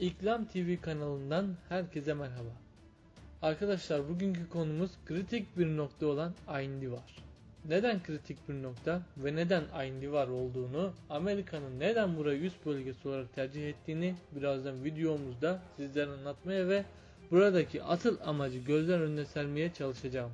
İklam TV kanalından herkese merhaba. Arkadaşlar bugünkü konumuz kritik bir nokta olan Aindi var. Neden kritik bir nokta ve neden Aindi var olduğunu, Amerika'nın neden burayı üst bölgesi olarak tercih ettiğini birazdan videomuzda sizlere anlatmaya ve buradaki asıl amacı gözler önüne sermeye çalışacağım.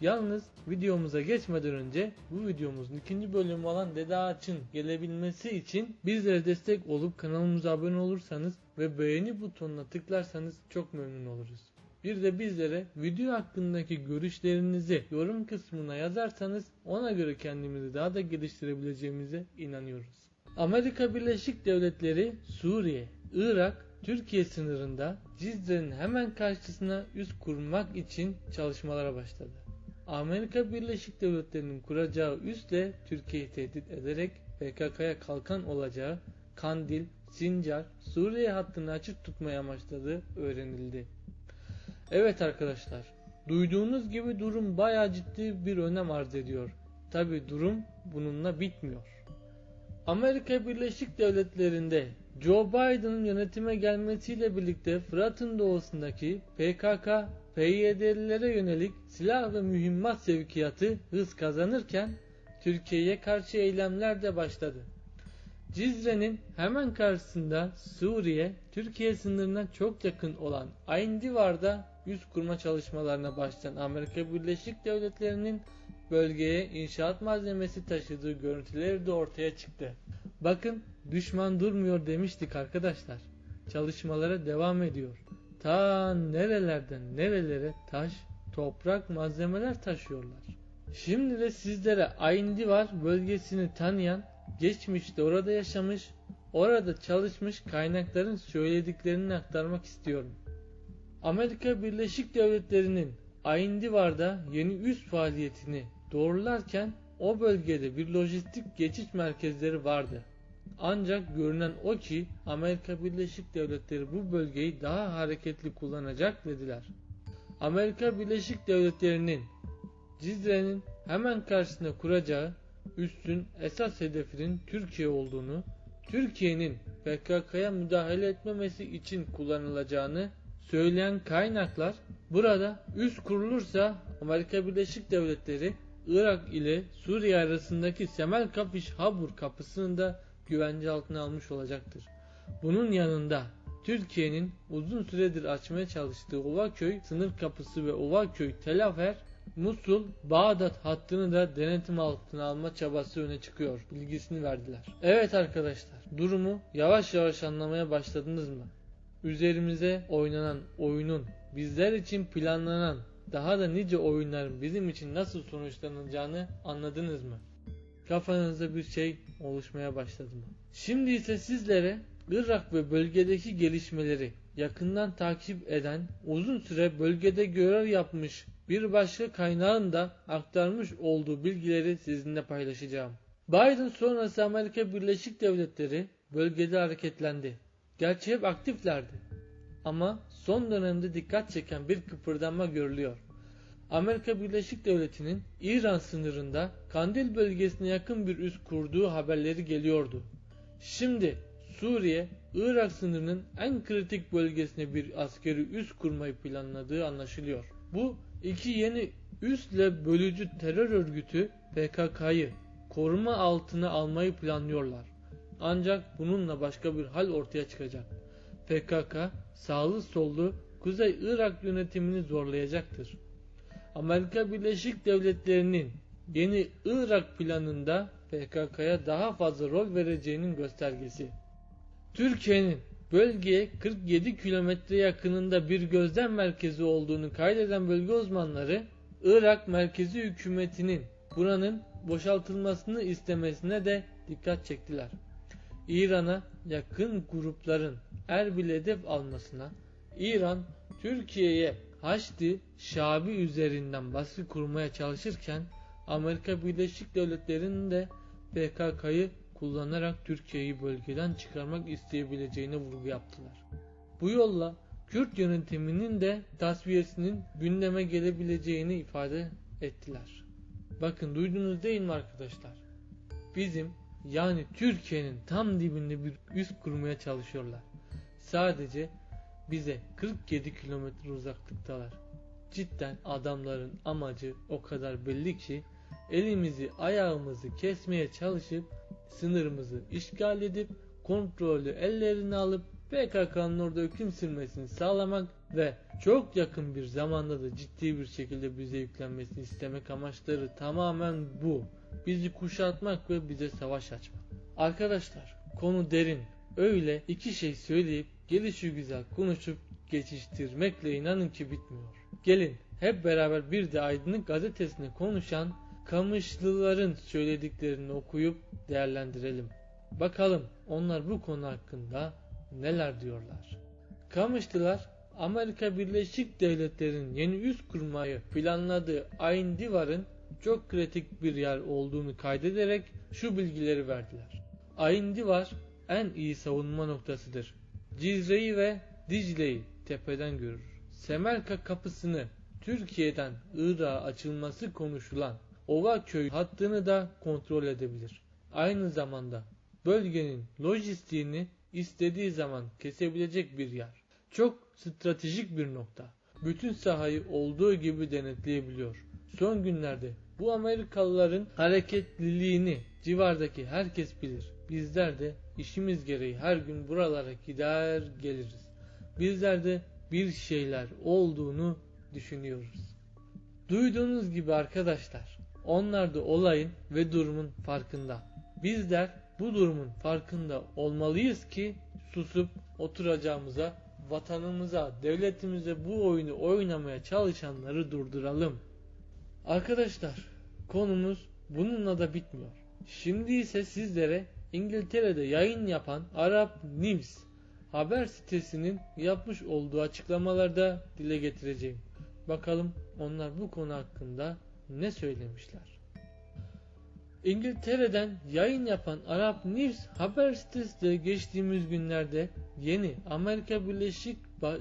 Yalnız videomuza geçmeden önce bu videomuzun ikinci bölümü olan Dede Ağaç'ın gelebilmesi için bizlere destek olup kanalımıza abone olursanız ve beğeni butonuna tıklarsanız çok memnun oluruz. Bir de bizlere video hakkındaki görüşlerinizi yorum kısmına yazarsanız ona göre kendimizi daha da geliştirebileceğimize inanıyoruz. Amerika Birleşik Devletleri Suriye, Irak, Türkiye sınırında Cizre'nin hemen karşısına üst kurmak için çalışmalara başladı. Amerika Birleşik Devletleri'nin kuracağı üsle Türkiye'yi tehdit ederek PKK'ya kalkan olacağı Kandil, Sincar, Suriye hattını açık tutmaya amaçladığı öğrenildi. Evet arkadaşlar, duyduğunuz gibi durum bayağı ciddi bir önem arz ediyor. Tabi durum bununla bitmiyor. Amerika Birleşik Devletleri'nde Joe Biden'ın yönetime gelmesiyle birlikte Fırat'ın doğusundaki PKK, PYD'lilere yönelik silah ve mühimmat sevkiyatı hız kazanırken Türkiye'ye karşı eylemler de başladı. Cizre'nin hemen karşısında Suriye, Türkiye sınırına çok yakın olan Ain Divar'da yüz kurma çalışmalarına başlayan Amerika Birleşik Devletleri'nin bölgeye inşaat malzemesi taşıdığı görüntüleri de ortaya çıktı. Bakın düşman durmuyor demiştik arkadaşlar. Çalışmalara devam ediyor. Ta nerelerden nerelere taş, toprak, malzemeler taşıyorlar. Şimdi de sizlere Ain Divar bölgesini tanıyan, geçmişte orada yaşamış, orada çalışmış kaynakların söylediklerini aktarmak istiyorum. Amerika Birleşik Devletleri'nin Ain Divar'da yeni üs faaliyetini doğrularken o bölgede bir lojistik geçiş merkezleri vardı. Ancak görünen o ki Amerika Birleşik Devletleri bu bölgeyi daha hareketli kullanacak dediler. Amerika Birleşik Devletleri'nin Cizre'nin hemen karşısına kuracağı üstün esas hedefinin Türkiye olduğunu, Türkiye'nin PKK'ya müdahale etmemesi için kullanılacağını söyleyen kaynaklar burada üst kurulursa Amerika Birleşik Devletleri Irak ile Suriye arasındaki Semel Kapiş Habur kapısını da güvence altına almış olacaktır. Bunun yanında Türkiye'nin uzun süredir açmaya çalıştığı Ovaköy sınır kapısı ve Ovaköy Telafer Musul, Bağdat hattını da denetim altına alma çabası öne çıkıyor bilgisini verdiler. Evet arkadaşlar durumu yavaş yavaş anlamaya başladınız mı? Üzerimize oynanan oyunun bizler için planlanan daha da nice oyunların bizim için nasıl sonuçlanacağını anladınız mı? Kafanızda bir şey oluşmaya başladı mı? Şimdi ise sizlere Irak ve bölgedeki gelişmeleri yakından takip eden, uzun süre bölgede görev yapmış bir başka kaynağın da aktarmış olduğu bilgileri sizinle paylaşacağım. Biden sonrası Amerika Birleşik Devletleri bölgede hareketlendi. Gerçi hep aktiflerdi. Ama son dönemde dikkat çeken bir kıpırdanma görülüyor. Amerika Birleşik Devleti'nin İran sınırında Kandil bölgesine yakın bir üs kurduğu haberleri geliyordu. Şimdi Suriye, Irak sınırının en kritik bölgesine bir askeri üs kurmayı planladığı anlaşılıyor. Bu iki yeni üsle bölücü terör örgütü PKK'yı koruma altına almayı planlıyorlar. Ancak bununla başka bir hal ortaya çıkacak. PKK sağlı sollu Kuzey Irak yönetimini zorlayacaktır. Amerika Birleşik Devletleri'nin yeni Irak planında PKK'ya daha fazla rol vereceğinin göstergesi. Türkiye'nin bölgeye 47 kilometre yakınında bir gözlem merkezi olduğunu kaydeden bölge uzmanları Irak merkezi hükümetinin buranın boşaltılmasını istemesine de dikkat çektiler. İran'a yakın grupların Erbil hedef almasına, İran Türkiye'ye Haçlı Şabi üzerinden baskı kurmaya çalışırken Amerika Birleşik Devletleri'nin de PKK'yı kullanarak Türkiye'yi bölgeden çıkarmak isteyebileceğine vurgu yaptılar. Bu yolla Kürt yönetiminin de tasfiyesinin gündeme gelebileceğini ifade ettiler. Bakın duydunuz değil mi arkadaşlar? Bizim yani Türkiye'nin tam dibinde bir üst kurmaya çalışıyorlar. sadece bize 47 kilometre uzaklıktalar. Cidden adamların amacı o kadar belli ki elimizi ayağımızı kesmeye çalışıp sınırımızı işgal edip kontrolü ellerine alıp PKK'nın orada hüküm sürmesini sağlamak ve çok yakın bir zamanda da ciddi bir şekilde bize yüklenmesini istemek amaçları tamamen bu. Bizi kuşatmak ve bize savaş açmak. Arkadaşlar konu derin. Öyle iki şey söyleyip gelişi güzel konuşup geçiştirmekle inanın ki bitmiyor. Gelin hep beraber bir de Aydınlık gazetesine konuşan Kamışlıların söylediklerini okuyup değerlendirelim. Bakalım onlar bu konu hakkında neler diyorlar. Kamışlılar Amerika Birleşik Devletleri'nin yeni üst kurmayı planladığı Ayn Divar'ın çok kritik bir yer olduğunu kaydederek şu bilgileri verdiler. Ayn Divar en iyi savunma noktasıdır. Cizre'yi ve Dicle'yi tepeden görür. Semerka kapısını Türkiye'den Irak'a açılması konuşulan Ova köy hattını da kontrol edebilir. Aynı zamanda bölgenin lojistiğini istediği zaman kesebilecek bir yer. Çok stratejik bir nokta. Bütün sahayı olduğu gibi denetleyebiliyor. Son günlerde bu Amerikalıların hareketliliğini civardaki herkes bilir. Bizler de işimiz gereği her gün buralara gider geliriz. Bizler de bir şeyler olduğunu düşünüyoruz. Duyduğunuz gibi arkadaşlar onlar da olayın ve durumun farkında. Bizler bu durumun farkında olmalıyız ki susup oturacağımıza, vatanımıza, devletimize bu oyunu oynamaya çalışanları durduralım. Arkadaşlar konumuz bununla da bitmiyor. Şimdi ise sizlere İngiltere'de yayın yapan Arap News haber sitesinin yapmış olduğu açıklamalarda dile getireceğim. Bakalım onlar bu konu hakkında ne söylemişler? İngiltere'den yayın yapan Arap News haber sitesi de geçtiğimiz günlerde yeni Amerika Birleşik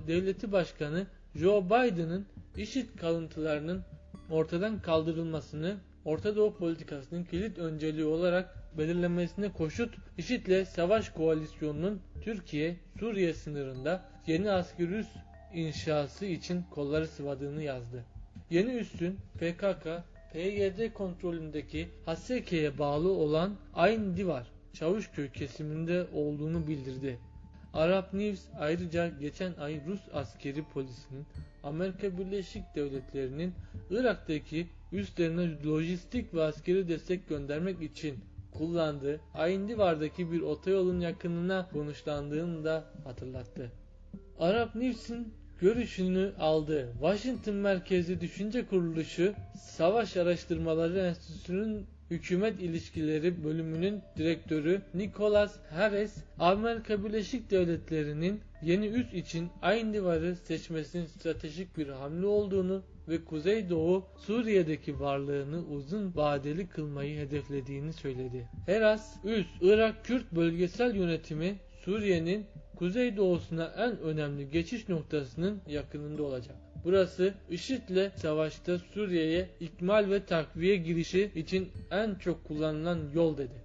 Devleti Başkanı Joe Biden'ın IŞİD kalıntılarının ortadan kaldırılmasını Orta Doğu politikasının kilit önceliği olarak belirlemesine koşut IŞİD'le savaş koalisyonunun Türkiye, Suriye sınırında yeni askeri üs inşası için kolları sıvadığını yazdı. Yeni üssün PKK, PYD kontrolündeki Haseke'ye bağlı olan Ayn Divar, Çavuşköy kesiminde olduğunu bildirdi. Arap News ayrıca geçen ay Rus askeri polisinin Amerika Birleşik Devletleri'nin Irak'taki üslerine lojistik ve askeri destek göndermek için kullandığı Ayn Divar'daki bir otoyolun yakınına konuşlandığını da hatırlattı. Arap News'in görüşünü aldı. Washington merkezli düşünce kuruluşu Savaş Araştırmaları Enstitüsü'nün Hükümet İlişkileri bölümünün direktörü Nicholas Harris, Amerika Birleşik Devletleri'nin yeni üs için aynı divarı seçmesinin stratejik bir hamle olduğunu ve Kuzeydoğu Suriye'deki varlığını uzun vadeli kılmayı hedeflediğini söyledi. Heras, üs Irak Kürt bölgesel yönetimi Suriye'nin kuzeydoğusuna en önemli geçiş noktasının yakınında olacak. Burası IŞİD'le savaşta Suriye'ye ikmal ve takviye girişi için en çok kullanılan yol dedi.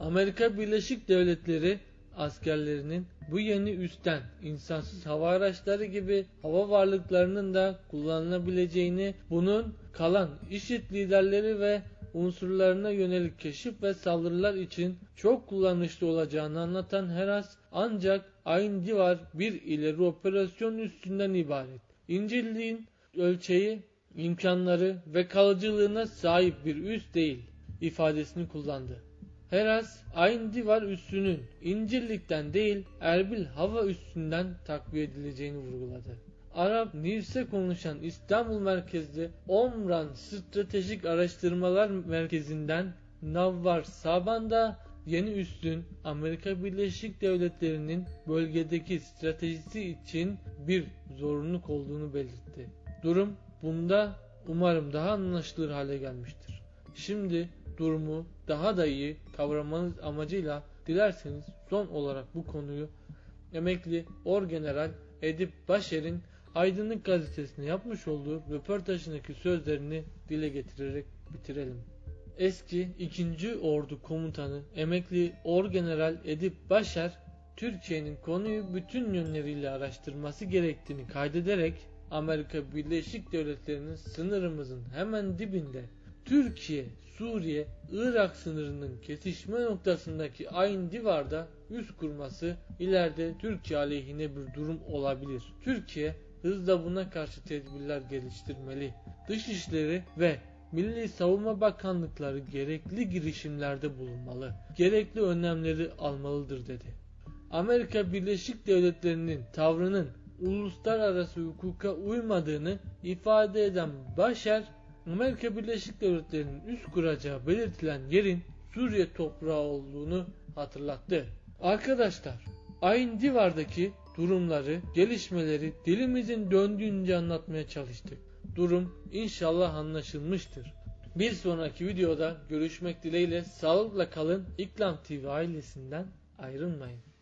Amerika Birleşik Devletleri askerlerinin bu yeni üstten insansız hava araçları gibi hava varlıklarının da kullanılabileceğini, bunun kalan IŞİD liderleri ve unsurlarına yönelik keşif ve saldırılar için çok kullanışlı olacağını anlatan Heras ancak Ayn Divar bir ileri operasyon üstünden ibaret. İncilliğin ölçeği, imkanları ve kalıcılığına sahip bir üs değil ifadesini kullandı. Heras, Ayn Divar üssünün İncirlik'ten değil Erbil hava üssünden takviye edileceğini vurguladı. Arap News'e konuşan İstanbul merkezli Omran Stratejik Araştırmalar Merkezi'nden Navvar Saban'da yeni üstün Amerika Birleşik Devletleri'nin bölgedeki stratejisi için bir zorunluluk olduğunu belirtti. Durum bunda umarım daha anlaşılır hale gelmiştir. Şimdi durumu daha da iyi kavramanız amacıyla dilerseniz son olarak bu konuyu emekli Orgeneral Edip Başer'in Aydınlık gazetesine yapmış olduğu röportajındaki sözlerini dile getirerek bitirelim. Eski 2. Ordu Komutanı emekli Orgeneral Edip Başer Türkiye'nin konuyu bütün yönleriyle araştırması gerektiğini kaydederek Amerika Birleşik Devletleri'nin sınırımızın hemen dibinde Türkiye, Suriye, Irak sınırının kesişme noktasındaki Ayn Divar'da üs kurması ileride Türkiye aleyhine bir durum olabilir. Türkiye hızla buna karşı tedbirler geliştirmeli. Dışişleri ve Milli Savunma Bakanlıkları gerekli girişimlerde bulunmalı, gerekli önlemleri almalıdır dedi. Amerika Birleşik Devletleri'nin tavrının uluslararası hukuka uymadığını ifade eden Başer, Amerika Birleşik Devletleri'nin üst kuracağı belirtilen yerin Suriye toprağı olduğunu hatırlattı. Arkadaşlar, Ayn Divar'daki durumları, gelişmeleri dilimizin döndüğünce anlatmaya çalıştık. Durum inşallah anlaşılmıştır. Bir sonraki videoda görüşmek dileğiyle sağlıkla kalın. İklam TV ailesinden ayrılmayın.